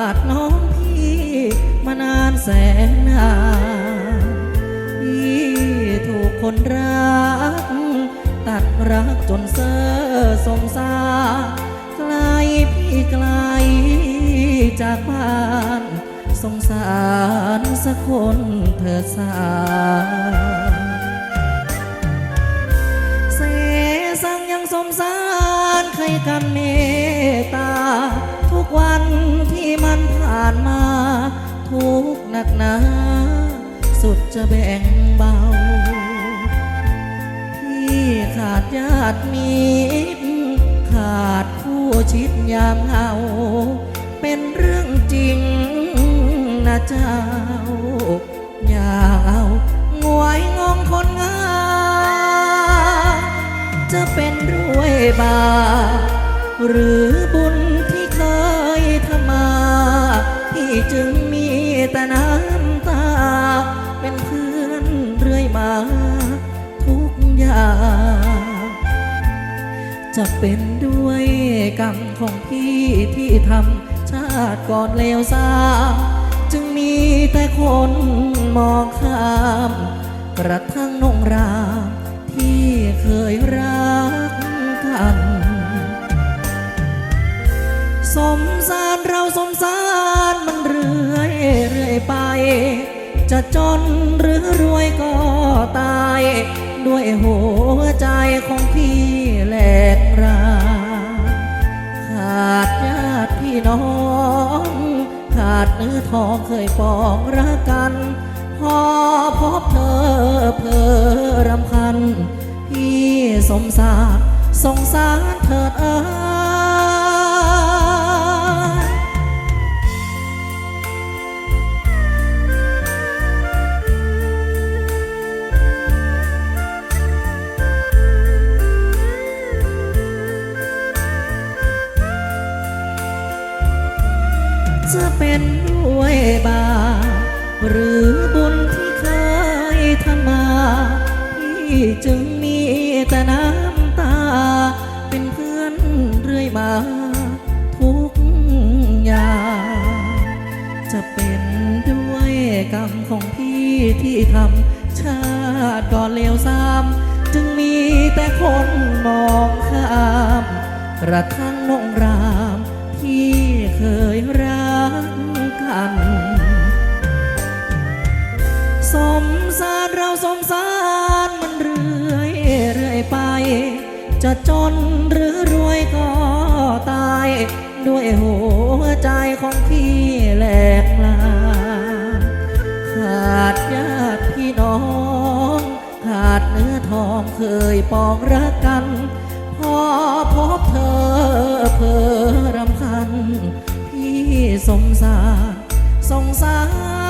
าดน้องพี่มานานแสนนานพี่ถูกคนรัก ตัดรักจนเซ่อสงสารไกลพี่ไกลจากบ้านสงสารสักคนเธอสาเสสังยังสมสารใครกันเมตตา ทุกวันันผ่านมา ทุกหนักหนา สุดจะแบ่งเบา พี่ขาดญาติมิตรขาดผู้ชิดยามเหงาเป็นเรื่องจริงนะเจ้าอย่าเอางวยงงคนงาจะเป็นรวยบา หรือบุญ แต่น้ำตา เป็นเพื่อนเรื่อยมา ทุกอย่างจะเป็นด้วยกรรมของพี่ที่ทำชาติก่อนเลวซาจึงมีแต่คนมองข้าม กระทั่งนงรามที่เคยรัก จะจนหรือรวยก็ตาย ด้วยหัวใจของพี่แหลกราขาดญาติพี่น้อง ขาดเนื้อทองเคยปองรักกัน พอพบเธอเพอรำพัน พี่สมสารสงสารเถิดเอ้ เป็นด้วยบาปหรือบุญที่เคยทำมาพี่จึงมีแต่น้ำตา เป็นเพื่อนเรื่อยมา ทุกอย่างจะเป็นด้วยกรรมของพี่ที่ทำชาติก่อนเลวซ้ำจึงมีแต่คนมองข้ามกระทั่ง สมสารมันเรื่อยเรื่อยไป จะจนหรือรวยก็ตาย ด้วยหัวใจของพี่แหลกลาขาดญาติพี่น้อง ขาดเนื้อทองเคยปองรักกัน พอพบเธอเพอรำพัน พี่สงสารสงสาร